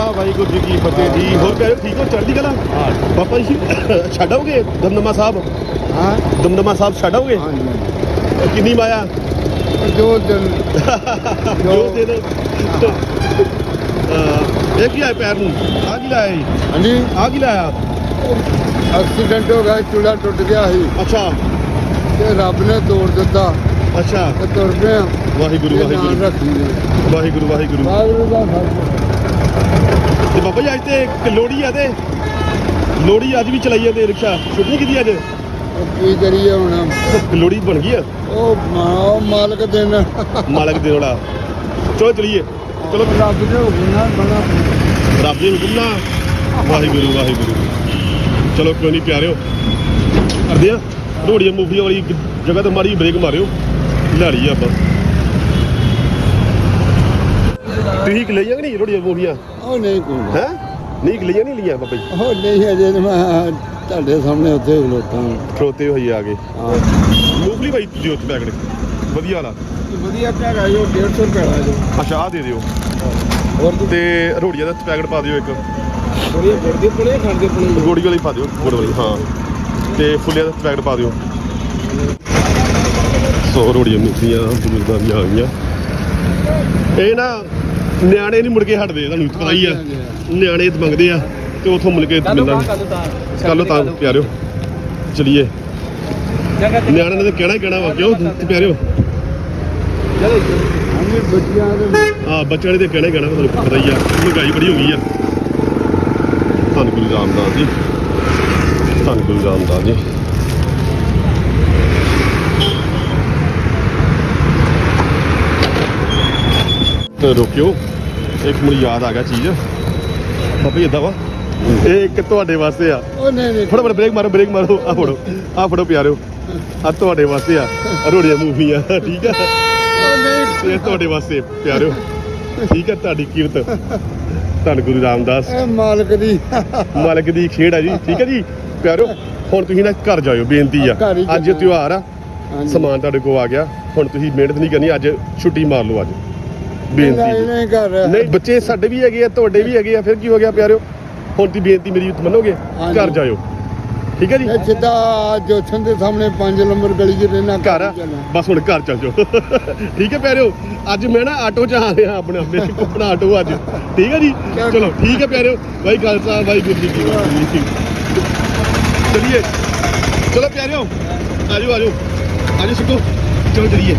ਖਾਲਸਾ ਵਾਹਿਗੁਰੂ ਜੀ ਕੀ ਫਤਿਹ ਜੀ। ਹੋਰ ਪਿਆਰੇ ਠੀਕ ਹੋ? ਚੜ੍ਹਦੀ ਕਲਾ? ਹਾਂ। ਬਾਬਾ ਜੀ ਛੱਡੋਗੇ? ਦਮਦਮਾ ਸਾਹਿਬ? ਹਾਂ। ਦਮਦਮਾ ਸਾਹਿਬ ਛੱਡੋਗੇ? ਹਾਂ ਕਿੰਨੀ ਮਾਇਆ ਜੋ ਦਿਨ ਜੋ ਦੇ ਦੋ ਅਹ, ਇਹ ਕੀ ਹੈ ਪੈਰ ਨੂੰ? ਆ ਕੀ ਲਾਇਆ ਜੀ? ਹਾਂਜੀ। ਆ ਕੀ ਲਾਇਆ? ਐਕਸੀਡੈਂਟ ਹੋ ਗਿਆ ਚੂੜਾ ਟੁੱਟ ਗਿਆ ਸੀ। ਅੱਛਾ। ਤੇ ਰੱਬ ਨੇ ਤੋੜ ਦਿੱਤਾ। ਅੱਛਾ। ਤੇ ਤੁਰ ਪਏ ਆ ਵਾਹਿਗੁਰੂ ਨਾਲ ਵਾਹਿਗੁਰੂ। ਵਾਹਿਗੁਰੂ ਵਾਹਿਗੁਰੂ। ਵਾਹਿਗੁਰੂ ਦਾ ਫਰਜ਼ ਤੇ ਬਾਬਾ ਜੀ ਅੱਜ ਤੇ ਲੋਹੜੀ ਆ ਤੇ। ਲੋਹੜੀ ਅੱਜ ਵੀ ਚਲਾਈ ਜਾਂਦੇ ਰਿਕਸ਼ਾ। ਛੁੱਟੀ ਕੀਤੀ ਅੱਜ? ਕੀ ਕਰੀਏ ਹੁਣ? ਲੋਹੜੀ ਬਣ ਗਈ ਆ? ਉਹ ਮਾ- ਮਾਲਕ ਦਿਨ ਮਾਲਕ ਦੇ ਵਾਲਾ ਚਲੋ ਚਲੀਏ। ਚਲੋ। ਰੱਬ ਨੇ ਹੁਕਮ ਬਣਾ। ਰੱਬ ਦੇ ਹੁਕਮ ਨਾਲ। ਵਾਹਿਗੁਰੂ ਵਾਹਿਗੁਰੂ। ਚਲੋ ਕੋਈ ਨਹੀਂ ਪਿਆਰਿਓ। ਕਰਦੇ ਆ। ਰੋੜੀਆਂ ਮੂਫੀਆਂ ਵਾਲੀ ਜਗ੍ਹਾ ਤੇ ਮਾਰੀ ਬ੍ਰੇਕ ਮਾਰਿਓ। ਲੈ ਲਈ ਆਪਾਂ। ਤੁਸੀਂ ਕਿ ਲਈਆਂ ਕਿ ਨਹੀਂ ਰੋੜੀਆਂ ਮੂਫੀਆਂ ਉਹ ਨਹੀਂ ਕੋਈ ਹੈ? ਨਹੀਂ ਕਿ ਲਈਆਂ ਨਹੀਂ ਲਈਆਂ ਬਾਬਾ ਜੀ? ਉਹ ਨਹੀਂ ਅਜੇ ਮੈਂ ਤੁਹਾਡੇ ਸਾਹਮਣੇ ਉੱਥੇ ਖਲੋਤਾ ਖਲੋਤੇ ਹੋਈ ਆ ਗਏ ਹਾਂ। ਮੂਫਲੀ ਭਾਈ ਤੁਸੀਂ ਉੱਥੇ ਪੈਕਟ ਵਧੀਆ ਵਾਲਾ। ਵਧੀਆ ਪਿਆ ਜੋ 150 ਰੁਪਏ ਦਾ ਜੋ। ਅੱਛਾ ਆ ਦੇ ਦਿਓ। ਹੋਰ ਤੇ ਰੋੜੀਆਂ ਦਾ ਪੈਕਟ ਪਾ ਦਿਓ ਇੱਕ। ਥੋੜੀ ਗੁਰਦੀ ਪੁਣੇ ਖਾਂਦੇ ਪੁਣੇ ਗੋੜੀ ਵਾਲੀ ਪਾ ਦਿਓ ਗੁੜ ਵਾਲੀ ਹਾਂ। ਤੇ ਫੁੱਲਿਆਂ ਦਾ ਪੈਕਟ ਪਾ ਦਿਓ। ਸੌ ਰੋੜੀਆਂ ਮਿਲਦੀਆਂ ਬਜ਼ੁਰਗਾਂ ਦੀਆਂ ਆ ਗਈਆਂ। ਇਹ ਨਾ ਨਿਆਣੇ ਨਹੀਂ ਮੁੜ ਕੇ ਹਟਦੇ ਤੁਹਾਨੂੰ ਪਤਾ ਹੀ ਆ। ਨਿਆਣੇ ਤਾਂ ਮੰਗਦੇ ਆ ਤੇ ਉਥੋਂ ਮਿਲ ਕੇ ਮਿਲਣਾ ਕੱਲ ਤਾਂ। ਪਿਆਰਿਓ। ਚਲਿਏ। ਨਿਆਣਿਆਂ ਨੇ ਕਹਿਣਾ ਹੀ ਕਹਿਣਾ ਵਾ ਕਿਉਂ ਪਿਆਰਿਓ? ਹਾਂਜੀ ਬੱਚਿਆਂ ਦੇ ਕਹਿਣਾ ਹੀ ਕਹਿਣਾ ਵਾ, ਤੁਹਾਨੂੰ ਪਤਾ ਹੀ ਆ ਮਹਿੰਗਾਈ ਬੜੀ ਹੋ ਗਈ ਆ। ਧੰਨ ਗੁਰੂ ਰਾਮਦਾਸ ਜੀ। ਧੰਨ ਗੁਰੂ ਰਾਮਦਾਸ ਜੀ। ਰੁਕਿਓ। ਇੱਕ ਮੈਨੂੰ ਯਾਦ ਆ ਗਿਆ ਚੀਜ਼। ਬਾਬਾ ਏਦਾਂ ਵਾ? ਇਹ ਇੱਕ ਤੁਹਾਡੇ ਵਾਸਤੇ ਆ। ਉਹ ਨਹੀਂ ਨਹੀਂ ਫਟਾਫਟ ਬ੍ਰੇਕ ਮਾਰੋ ਬ੍ਰੇਕ ਮਾਰੋ। ਆ ਫੜੋ। ਆ ਫੜੋ ਪਿਆਰਿਓ। ਆ ਤੁਹਾਡੇ ਵਾਸਤੇ ਆ। ਰੋੜੀਆਂ ਮੂਵੀਆਂ ਠੀਕ ਆ? ਇਹ ਤੁਹਾਡੇ ਵਾਸਤੇ ਪਿਆਰਿਓ। ਠੀਕ ਆ ਤੁਹਾਡੀ ਕੀਰਤ ਧੰਨ ਗੁਰੂ ਰਾਮਦਾਸ। ਇਹ ਮਾਲਕ ਦੀ। ਮਾਲਕ ਦੀ ਖੇਡ ਆ ਜੀ। ਠੀਕ ਆ ਜੀ? ਪਿਆਰਿਓ ਹੁਣ ਤੁਸੀਂ ਨਾ ਘਰ ਜਾਇਓ ਬੇਨਤੀ ਆ। ਅੱਜ। ਤਿਉਹਾਰ ਆ। ਸਮਾਨ ਤੁਹਾਡੇ ਕੋਲ ਆ ਗਿਆ। ਹੁਣ ਤੁਸੀਂ ਮਿਹਨਤ ਨਹੀਂ ਕਰਨੀ ਅੱਜ ਛੁੱਟੀ ਮਾਰ ਲਓ ਅੱਜ। ਬੇਨਤੀ ਨਹੀਂ ਜੀ। ਨਹੀਂ ਕਰ ਨਹੀਂ ਬੱਚੇ ਸਾਡੇ ਵੀ ਹੈਗੇ ਆ ਤੁਹਾਡੇ ਵੀ ਹੈਗੇ ਆ ਫਿਰ ਕੀ ਹੋ ਗਿਆ ਪਿਆਰਿਓ? ਹੁਣ ਦੀ ਬੇਨਤੀ ਮੇਰੀ ਮੰਨੋਗੇ? ਹਾਂਜੀ। ਘਰ ਜਾਇਓ। ਠੀਕ ਹੈ ਜੀ? ਇਹ ਸਿੱਧਾ ਜੋਛਨ ਦੇ ਸਾਹਮਣੇ 5 ਨੰਬਰ ਗਲੀ 'ਚ ਰਹਿਣਾ ਘਰ ਆ? ਬਸ ਹੁਣ ਘਰ ਚੱਲ ਜਾਓ। ਠੀਕ ਹੈ ਪਿਆਰਿਓ? ਅੱਜ ਮੈਂ ਨਾ ਆਟੋ 'ਚ ਆ ਰਿਹਾ ਆਪਣਾ ਮੇਰੇ ਕੋਲ ਆਪਣਾ ਆਟੋ ਅੱਜ। ਠੀਕ ਹੈ ਜੀ? ਚਲੋ ਠੀਕ ਹੈ ਪਿਆਰਿਓ। ਵਾਹਿ ਖਾਲਸਾ ਵਾਹਿਗੁਰੂ ਜੀ ਕੀ ਫਤਿਹ। ਚਲਿਏ। ਚਲੋ ਪਿਆਰਿਓ ਆਜੋ ਆਜੋ ਆਜੋ ਸਿੱਕੋ ਚਲੋ ਚਲਿਏ।